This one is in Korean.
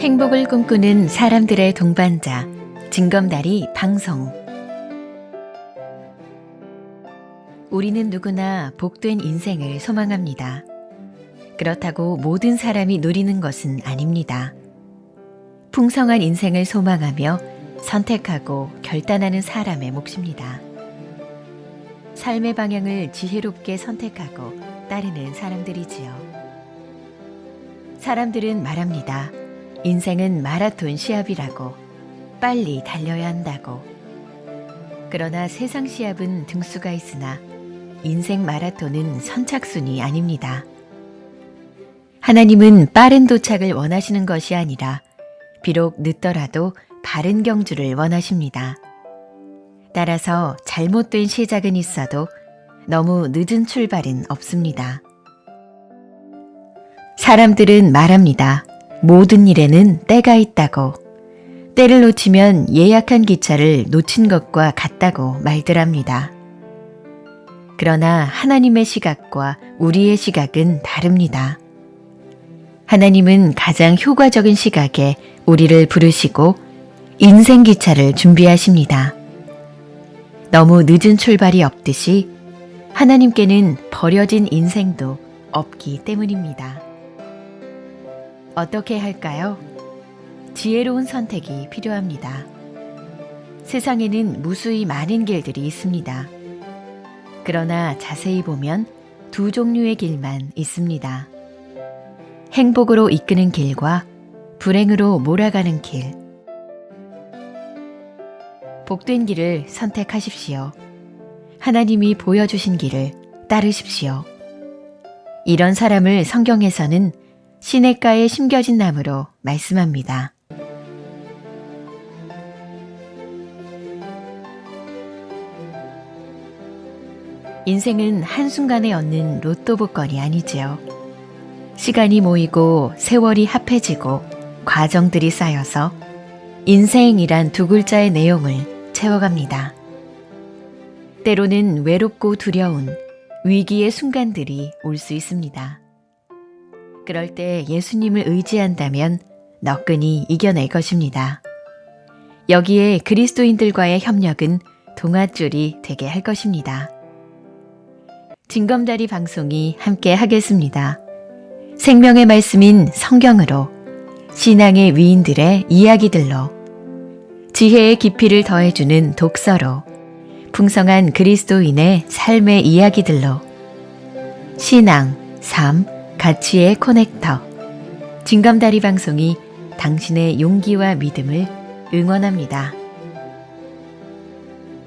행복을 꿈꾸는 사람들의 동반자 징검다리 방송 우리는 누구나 복된 인생을 소망합니다. 그렇다고 모든 사람이 누리는 것은 아닙니다. 풍성한 인생을 소망하며 선택하고 결단하는 사람의 몫입니다. 삶의 방향을 지혜롭게 선택하고 따르는 사람들이지요. 사람들은 말합니다. 인생은 마라톤 시합이라고 빨리 달려야 한다고. 그러나 세상 시합은 등수가 있으나 인생 마라톤은 선착순이 아닙니다. 하나님은 빠른 도착을 원하시는 것이 아니라 비록 늦더라도 바른 경주를 원하십니다. 따라서 잘못된 시작은 있어도 너무 늦은 출발은 없습니다. 사람들은 말합니다. 모든 일에는 때가 있다고. 때를 놓치면 예약한 기차를 놓친 것과 같다고 말들 합니다. 그러나 하나님의 시각과 우리의 시각은 다릅니다. 하나님은 가장 효과적인 시각에 우리를 부르시고 인생 기차를 준비하십니다. 너무 늦은 출발이 없듯이 하나님께는 버려진 인생도 없기 때문입니다. 어떻게 할까요? 지혜로운 선택이 필요합니다. 세상에는 무수히 많은 길들이 있습니다. 그러나 자세히 보면 두 종류의 길만 있습니다. 행복으로 이끄는 길과 불행으로 몰아가는 길. 복된 길을 선택하십시오. 하나님이 보여주신 길을 따르십시오. 이런 사람을 성경에서는 시냇가에 심겨진 나무로 말씀합니다. 인생은 한순간에 얻는 로또 복권이 아니지요. 시간이 모이고 세월이 합해지고 과정들이 쌓여서 인생이란 두 글자의 내용을 채워갑니다. 때로는 외롭고 두려운 위기의 순간들이 올 수 있습니다. 그럴 때 예수님을 의지한다면 너끈히 이겨낼 것입니다. 여기에 그리스도인들과의 협력은 동아줄이 되게 할 것입니다. 징검다리 방송이 함께 하겠습니다. 생명의 말씀인 성경으로 신앙의 위인들의 이야기들로 지혜의 깊이를 더해주는 독서로 풍성한 그리스도인의 삶의 이야기들로 신앙, 삶, 가치의 코넥터 진검다리 방송이 당신의 용기와 믿음을 응원합니다.